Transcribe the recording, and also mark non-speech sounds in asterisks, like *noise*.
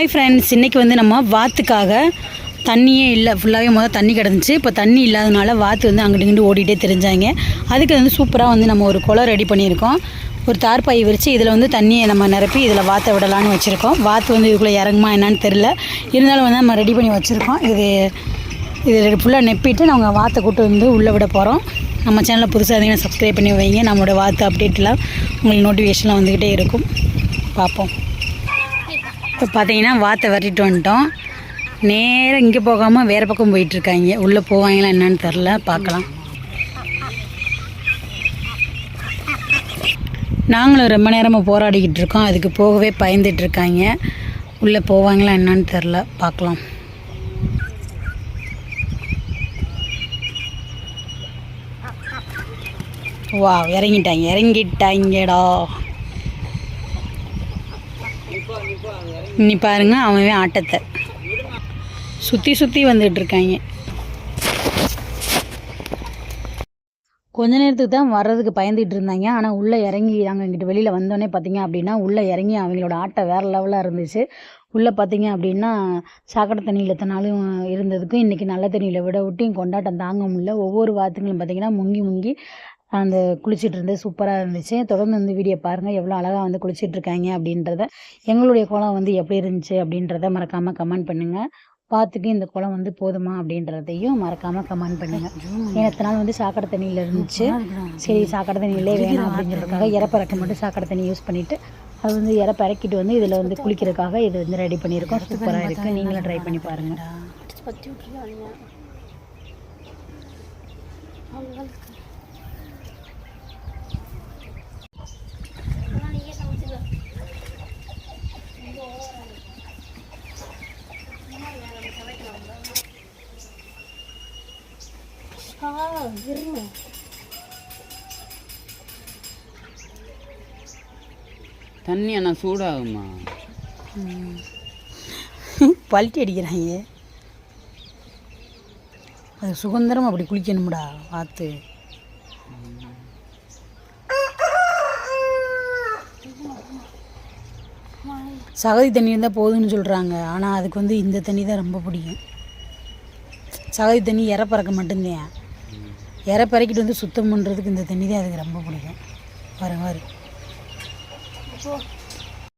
Hi friends இன்றைக்கி வந்து நம்ம வாத்துக்காக தண்ணியே இல்லை ஃபுல்லாகவே முதல் தண்ணி கிடந்துச்சு. இப்போ தண்ணி இல்லாதனால வாத்து வந்து அங்கிட்டு இங்கிட்டு ஓடிட்டே தெரிஞ்சாங்க. அதுக்கு வந்து சூப்பராக வந்து நம்ம ஒரு குளம் ரெடி பண்ணியிருக்கோம். ஒரு தார்பாய் விரித்து இதில் வந்து தண்ணியை நம்ம நிரப்பி இதில் வாத்தை விடலான்னு வச்சுருக்கோம். வாத்து வந்து இதுக்குள்ளே இறங்குமா என்னன்னு தெரில இருந்தாலும் வந்து நம்ம ரெடி பண்ணி வச்சுருக்கோம். இது இது ஃபுல்லாக நெப்பிட்டு நாங்கள் வாத்தை கூட்டு வந்து உள்ளே விட போகிறோம் நம்ம சேனலில் புதுசாக இருந்தீங்கன்னா சப்ஸ்கிரைப் பண்ணி வைங்க. நம்மளோட வாத்து அப்டேட்லாம் உங்களுக்கு நோட்டிஃபிகேஷன்லாம் வந்துக்கிட்டே இருக்கும். பார்ப்போம். இப்போ பார்த்தீங்கன்னா வாத்தை விரட்டிட்டு வந்துட்டோம். நேராக இங்கே போகாமல் வேறு பக்கம் போயிட்டுருக்காங்க. உள்ளே போவாங்களா என்னன்னு தெரில பார்க்கலாம். நாங்களும் ரொம்ப நேரமாக போராடிக்கிட்டு இருக்கோம். அதுக்கு போகவே பயந்துட்டு இருக்காங்க. உள்ளே போவாங்களா என்னன்னு தெரில பார்க்கலாம். வா இறங்கிட்டாங்க. இறங்கிட்டாங்கடா. நீ பாருங்க அவன் ஆட்டத்தை. சுற்றி சுற்றி வந்துட்டு இருக்காங்க கொஞ்ச நேரத்துக்கு தான் வர்றதுக்கு பயந்துட்டு இருந்தாங்க. ஆனால் உள்ளே இறங்கி நாங்கள் இங்கிட்டு வெளியில் வந்தோடனே பார்த்தீங்க அப்படின்னா உள்ளே இறங்கி அவங்களோட ஆட்டம் வேறு லெவலாக இருந்துச்சு. உள்ளே பார்த்தீங்க அப்படின்னா சாக்கடை தண்ணியில் எத்தனாலும் இருந்ததுக்கும் இன்றைக்கி நல்ல தண்ணியில் விட விட்டு கொண்டாட்டம் தாங்க முடியல. ஒவ்வொரு வாத்துங்களும் பார்த்தீங்கன்னா முங்கி முங்கி அந்த குளிச்சிட்டு இருந்தது சூப்பராக இருந்துச்சு. தொடர்ந்து இந்த வீடியோ பாருங்கள் எவ்வளோ அழகாக வந்து குளிச்சிட்டு இருக்காங்க அப்படின்றத. எங்களுடைய குளம் வந்து எப்படி இருந்துச்சு அப்படின்றத மறக்காமல் கமெண்ட் பண்ணுங்கள் பார்த்துட்டு இந்த குளம் வந்து போதுமா அப்படின்றதையும் மறக்காமல் கமெண்ட் பண்ணுங்கள் ஏன்னா நாள் வந்து சாக்கடை தண்ணியில் இருந்துச்சு. சரி சாக்கடை தண்ணியிலே வேணாம் அப்படிங்கிறதுக்காக இறப்பறக்க மட்டும் சாக்கடை தண்ணி யூஸ் பண்ணிவிட்டு அது வந்து இறப்ப இறக்கிட்டு வந்து இதில் வந்து குளிக்கிறதுக்காக இது வந்து ரெடி பண்ணியிருக்கோம். சூப்பராக இருக்குது நீங்களும் ட்ரை பண்ணி பாருங்கள் தண்ணி ஆனால் சூடாகுமா? *laughs* பல்ட்டி அடிக்கிறாங்க. அது சுதந்திரம் அப்படி குளிக்கணும்டா பார்த்து சகதி தண்ணி இருந்தால் போதும்னு சொல்கிறாங்க ஆனால் அதுக்கு வந்து இந்த தண்ணி தான் ரொம்ப பிடிக்கும். சகதி தண்ணி இறப்பறக்க மட்டும்தான். இறப்பறக்கிட்டு வந்து சுத்தம் பண்ணுறதுக்கு இந்த தண்ணி தான் அதுக்கு ரொம்ப பிடிக்கும். பாருங்க பாரு.